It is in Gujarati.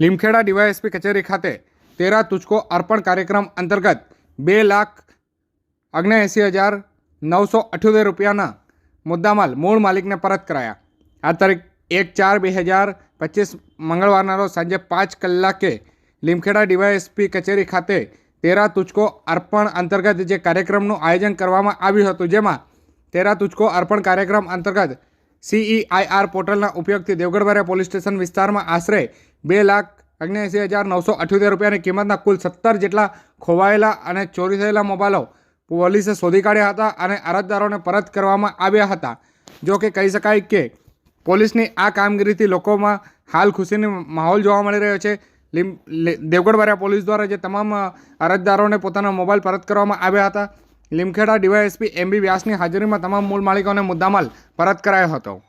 લીમખેડા ડીવાયએસપી કચેરી ખાતે તેરા તુચકો અર્પણ કાર્યક્રમ અંતર્ગત બે લાખ ઓગણએંસી હજાર નવસો અઠ્યોતેર રૂપિયાના મુદ્દામાલ મૂળ માલિકને પરત કરાયા. આ તારીખ એક ચાર બે હજાર પચીસ મંગળવારના રોજ સાંજે પાંચ કલાકે લીમખેડા ડીવાયએસપી કચેરી ખાતે તેરા તુચકો અર્પણ અંતર્ગત જે કાર્યક્રમનું આયોજન કરવામાં આવ્યું હતું, જેમાં તેરા તુચકો અર્પણ કાર્યક્રમ અંતર્ગત સીઈઆઈઆર પોર્ટલના ઉપયોગથી દેવગઢબારિયા પોલીસ સ્ટેશન વિસ્તારમાં આશરે બે લાખ ઓગણએંસી હજાર નવસો અઠ્યોતેર રૂપિયાની કિંમતના કુલ સત્તર જેટલા ખોવાયેલા અને ચોરી થયેલા મોબાઈલો પોલીસે શોધી કાઢ્યા હતા અને અરજદારોને પરત કરવામાં આવ્યા હતા. જો કે કહી શકાય કે પોલીસની આ કામગીરીથી લોકોમાં હાલ ખુશીનો માહોલ જોવા મળી રહ્યો છે. લીમ લે- પોલીસ દ્વારા જે તમામ અરજદારોને પોતાના મોબાઈલ પરત કરવામાં આવ્યા હતા લીમખેડા ડીવાયએસપી એમબી વ્યાસની હાજરીમાં તમામ મૂળ માલિકોને મુદ્દામાલ પરત કરાયો હતો.